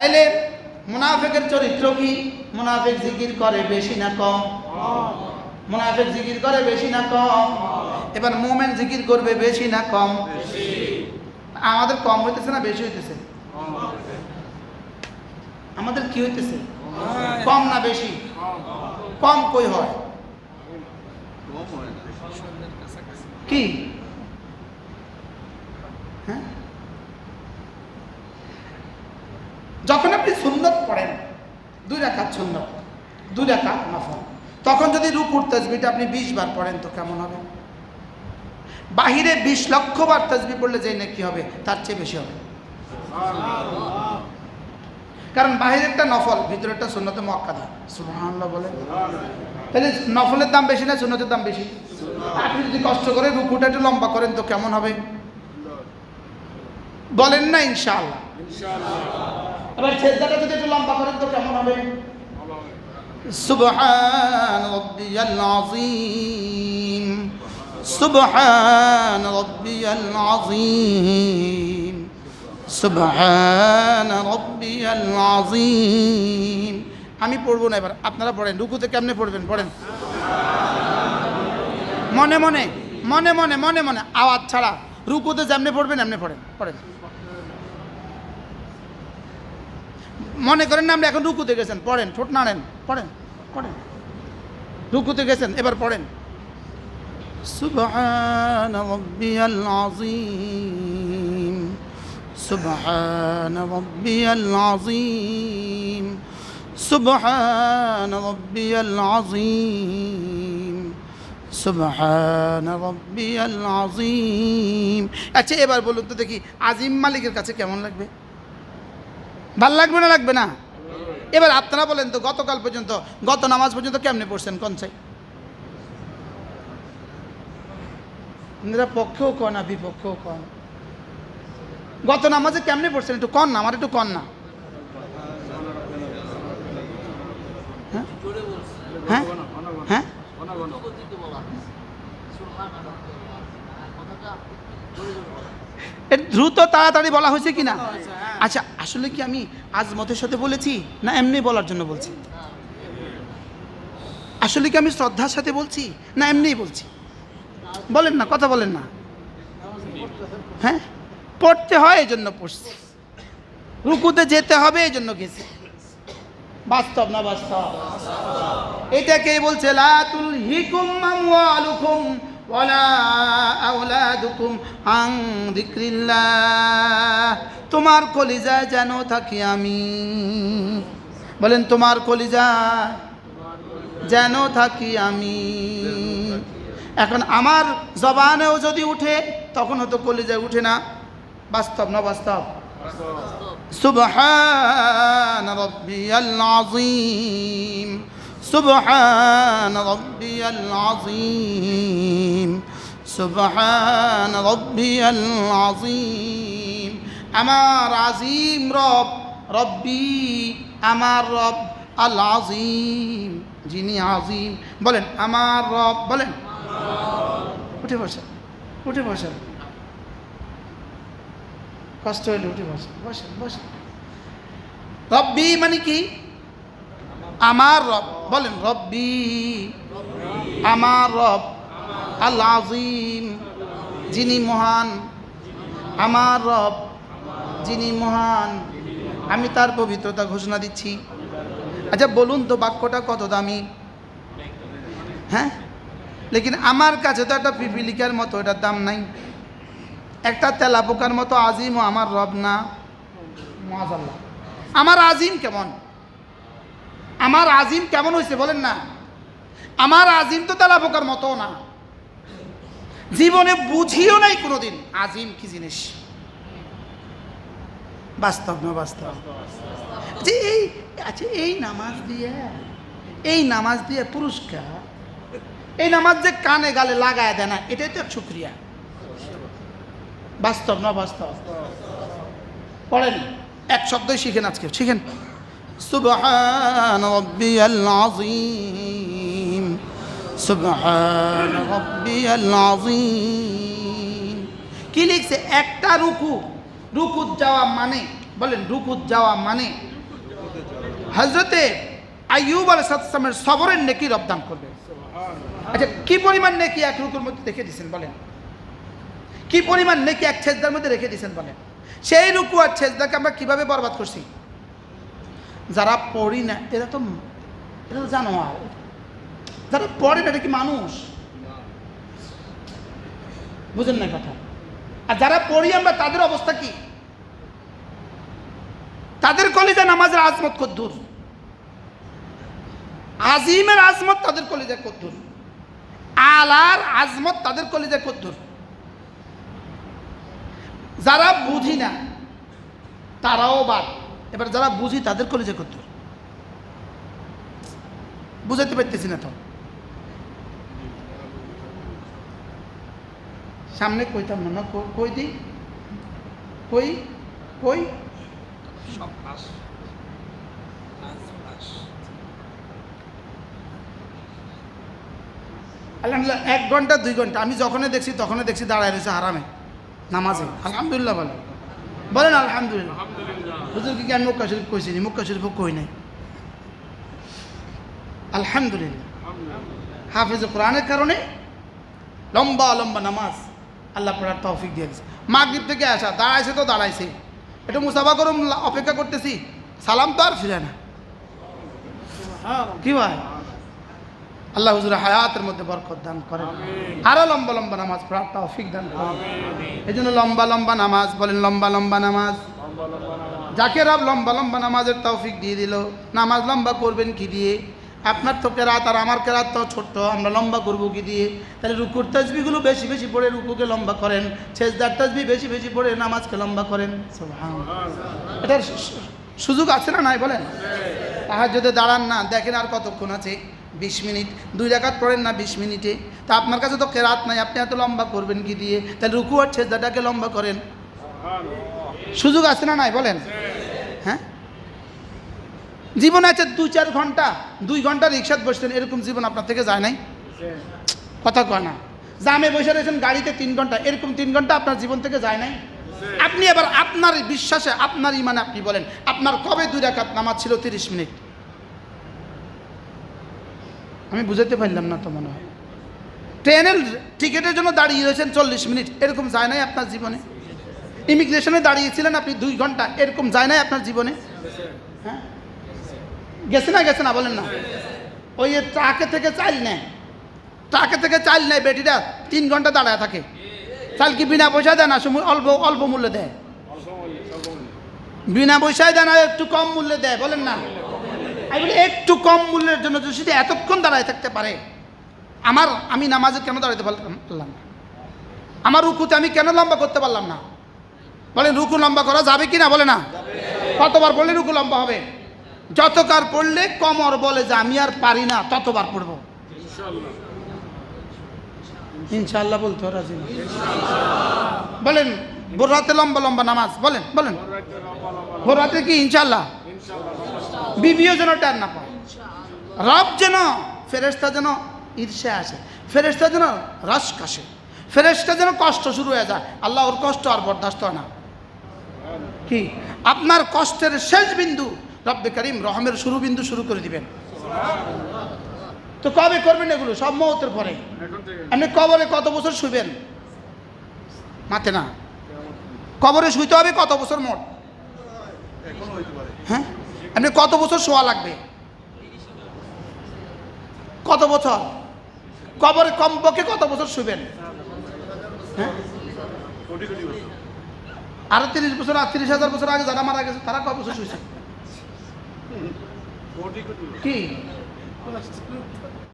তাইলে মুনাফেকের চরিত্র কি? মুনাফেক জিকির করে বেশি না কম? মুনাফেক জিকির করে বেশি না কম? এবার মোমেন জিকির করবে বেশি না কম? আমাদের কম হইতেছে না বেশি হইতেছে? আমাদের কি হইতেছে? কম না বেশি? কম কই হয়? কি হ্যাঁ যখন আপনি সুন্নত পড়েন রাখাত সুন্নত দুই নফল তখন যদি রুকুর তসবিটা আপনি বিশ বার পড়েন তো কেমন হবে? বাহিরে বিশ লক্ষ বার তসবি পড়লে যেই না কি হবে তার চেয়ে বেশি হবে। কারণ বাহিরেরটা নফল ভিতরেরটা সুন্নতে মক্কাদা সুবহানাল্লাহ বলেন। তাহলে নফলের দাম বেশি না সুন্নতের দাম বেশি? আপনি যদি কষ্ট করে রুকুটা একটু লম্বা করেন তো কেমন হবে? বলেন না ইনশাআল্লাহ। আবার ছেদাটা যদি একটু লম্বা করেন তো কেমন হবে? সুবহান রব্বিয়াল আযীম, সুবহান রব্বিয়াল আযীম, সুবহান রব্বিয়াল আযীম। আমি পড়ব না এবার, আপনারা পড়েন, রুকুতে কেমনে পড়বেন, পড়েন। মনে মনে মনে মনে মনে মনে, আওয়াজ ছাড়া, রুকুতে যেমনে পড়বেন, এমনি পড়েন পড়েন। মনে করেন না আপনি এখন রুকুতে গেছেন পড়েন ঠোঁট নাড়েন পড়েন পড়েন রুকুতে গেছেন এবার পড়েন سبحان ربي العظيم سبحان ربي العظيم سبحان ربي العظيم সুবহান রব্বিয়াল আযীম আচ্ছা এবার বলুন তো দেখি আজিম মালিকের কাছে কেমন লাগবে ভালো লাগবে না লাগবে না? এবার আপনারা বলেন তো, গতকাল পর্যন্ত, গত নামাজ পর্যন্ত কেমনে পড়ছেন, কোন চাই পক্ষেও কন না বিপক্ষেও কন? গত নামাজে কেমনে পড়ছেন? একটু কন না, আমার একটু কন না। হ্যাঁ? হ্যাঁ? হ্যাঁ? দ্রুত তাড়াতাড়ি বলা হয়েছে কি না আচ্ছা আসলে কি আমি আজ মতের সাথে বলেছি না এমনি বলার জন্য বলছি? আসলে কি আমি শ্রদ্ধার সাথে বলছি না এমনিই বলছি? বলেন না, কথা বলেন না। হ্যাঁ? পড়তে হয় এই জন্য পড়ছি। রুকুতে যেতে হবে এই জন্য গেছি। বাস্তব না বাস্তব? এটা কে বলছে, লাতুল হিকুম আমওয়ালুকুম ওয়ালা আওলাদুকুম আং যিকরিল্লাহ। তোমার কলিজায় যেন থাকি আমি। বলেন তোমার কলিজা যেন থাকি আমি। এখন আমার জবানেও যদি উঠে তখন হয়তো কলিজায় উঠে না। বাস্তব না বাস্তব। সুবহান রব্বিয়াল আযীম। سبحان ربي العظيم سبحان ربي العظيم আমার আজিম রব রব্বি আমার রব আল আজিম যিনি আজিম বলেন আমার রব বলেন উঠে বসেন উঠে বসেন কষ্ট হইলে উঠে বসেন বসেন বসেন রব্বি মানে কি আমার রব, বলেন, রব্বি, আমার রব আল আজিম যিনি মহান, আমার রব যিনি মহান। আমি তার পবিত্রতা ঘোষণা দিচ্ছি। আচ্ছা বলুন তো বাক্যটা কত দামি? হ্যাঁ? লেকিন আমার কাছে তো একটা পিপিলিকার মতো, এটার দাম নাই। একটা তেলা পোকার মতো আজিমও আমার রব না। আমার আজিম কেমন? আমার আজিম কেমন হয়েছে বলেন না? আমার আজিম তো তেলা পোকার মতো না। জীবনে বুঝিও নাই কোনোদিন আজিম কি জিনিস। বাস্তব না বাস্তব? যে এই আচ্ছা এই নামাজ দিয়ে, এই নামাজ দিয়ে পুরস্কার, এই নামাজ যে কানে গালে লাগায় দেয় না, এটাই তো শুক্রিয়া। বাস্তব না বাস্তব? পড়েন, এক শব্দই শিখেন আজকে, শিখেন। সুবহান রব্বিয়াল আযীম। সুবহান রব্বিয়াল আযীম। কি লিখছে? একটা রুকু। রুকুত যাওয়া মানে বলেন, রুকুত যাওয়া মানে। হজরতে আইয়ুব আলাইসালামের সবরের নেকি রবদান করবে আচ্ছা কি পরিমাণ নেকি এক রুকুর মধ্যে রেখে দিয়েছেন বলেন? কি পরিমাণ নেকি এক ছেজদার মধ্যে রেখে দিয়েছেন বলেন? সেই রুকু আর ছেজদাকে আমরা কীভাবে বরবাদ করছি? যারা পড়ি না, এরা তো এরা তো জানোয়ার। যারা পড়ে না এটা কি মানুষ? বুঝেন না কথা। আর যারা পড়ি আমরা, তাদের অবস্থা কি? তাদের কলিজা নামাজের আজমত কদ্দুর। আজিমের আজমত তাদের কলিজা কদ্দুর। আলার আজমত তাদের কলিজা কদ্দুর। যারা বুঝি না, তারাও বাদ। এবার যারা বুঝি তাদের কলেজে কদ্দুর বুঝাতে পারতেছি না তো। সামনে কইতাম না কই- দি? কই কই? আলহামদুলিল্লাহ এক ঘণ্টা দুই ঘণ্টা। আমি যখনই দেখছি তখনই দেখছি দাঁড়ায় রয়েছে আরামে নামাজে। আলহামদুলিল্লাহ বলেন। বলেন আলহামদুলিল্লাহ। হুজুর কি আমি মক্কা শরীফ কইছি নি? মক্কা শরীফও কই নাই? আলহামদুলিল্লাহ। হাফিজ কোরআনের কারণে লম্বা লম্বা নামাজ আল্লাহ পড়ার তৌফিক দিয়ে দিয়েছে। মাগরিব থেকে আসা দাঁড়াইছে তো দাঁড়াইছে। একটু মুসাফা করুন অপেক্ষা করতেছি। সালাম তো আর ফিরে না। কি ভাই? আল্লাহ হুজুর হায়াতের মধ্যে বরকত দান করেন। আরও লম্বা লম্বা নামাজ পড়ার তৌফিক দান করেন। এই জন্য লম্বা লম্বা নামাজ বলেন লম্বা লম্বা নামাজ। যাকে রব লম্বা লম্বা নামাজের তৌফিক দিয়ে দিল নামাজ লম্বা করবেন কি দিয়ে? আপনার তো কেরাত আর আমার কেরাত তো ছোট্ট আমরা লম্বা করব কি দিয়ে? তাহলে রুকুর তসবিগুলো বেশি বেশি পড়ে রুকুকে লম্বা করেন শেষদার তসবি বেশি বেশি পড়ে নামাজকে লম্বা করেন। এটার সুযোগ আছে না নাই বলেন? তাহার যদি দাঁড়ান না দেখেন আর কতক্ষণ আছে? বিশ মিনিট। দুই রাকাত পড়েন না বিশ মিনিটে? তা আপনার কাছে তো কেরাত নাই আপনি এত লম্বা করবেন কি দিয়ে? তাহলে রুকু আর ছেদাটাকে লম্বা করেন। সুযোগ আছে না নাই বলেন? জীবন আছে দু চার ঘণ্টা, দুই ঘণ্টা রিক্সাত বসতেন, এরকম জীবন আপনার থেকে যায় নাই? কথা কয় না। জামে বসে রয়েছেন গাড়িতে তিন ঘণ্টা, এরকম তিন ঘণ্টা আপনার জীবন থেকে যায় নাই? আপনি এবার আপনার বিশ্বাসে, আপনার ইমানে আপনি বলেন, আপনার কবে দুই রাকাত নামাজ ছিল তিরিশ মিনিট? আমি বুঝাতে পারলাম না তো মনে হয়। ট্রেনের টিকিটের জন্য দাঁড়িয়ে রয়েছেন চল্লিশ মিনিট, এরকম যায় নাই আপনার জীবনে? ইমিগ্রেশনে দাঁড়িয়েছিলেন আপনি দুই ঘণ্টা, এরকম যায় নাই আপনার জীবনে? হ্যাঁ? গেছে না গেছে না, বলেন না। ওই ট্রাকে থেকে চাল নেয়। ট্রাকে থেকে চাল নেয়, বেটিরা তিন ঘণ্টা দাঁড়ায় থাকে। চাল কি বিনা পয়সা দেয় না সময় অল্প অল্প মূল্যে দেয়? বিনা পয়সায় দেয় না, একটু কম মূল্যে দেয়, বলেন না। আমি বলি, একটু কম মূল্যের জন্য যদি সেটা এতক্ষণ দাঁড়ায় থাকতে পারে, আমার, আমি নামাজে কেন দাঁড়াতে পারলাম না? আমার রুকুতে আমি কেন লম্বা করতে পারলাম না? বলেন, রুকু লম্বা করা যাবে কি না? বলে না। কতবার পড়লে রুকু লম্বা হবে? যতবার পড়লে কমর বলে যে আমি আর পারি না, ততবার পড়ব। ইনশাল্লাহ বলতে রাজি বলেন, ভোর রাতে লম্বা লম্বা নামাজ, বলেন বলেন। ভোর রাতে কি ইনশাল্লাহ বিবিও যেন টার না পায়। রব যেন ফেরেস্তা যেন ঈর্ষে আসে ফেরেস্তা যেন রস কাশে ফেরেস্তা যেন কষ্ট শুরু হয়ে যায়। আল্লাহ ওর কষ্ট আর বরদাস্ত না। কি? আপনার কষ্টের শেষ বিন্দু রব্বে করিম রহমের শুরু বিন্দু শুরু করে দিবেন। তো কবে করবেন এগুলো? সব মহতের পরে। আপনি কবরে কত বছর শুবেন মাতে না। কবরে শুইতে হবে কত বছর মোট? হ্যাঁ? আপনি কত বছর শোয়া লাগবে? কত বছর? কবরে কমপক্ষে কত বছর শুবেন হ্যাঁ? আরও তিরিশ বছর আর তিরিশ হাজার বছর আগে যারা মারা গেছে, তারা কয় বছর শুয়েছে What do you do? King.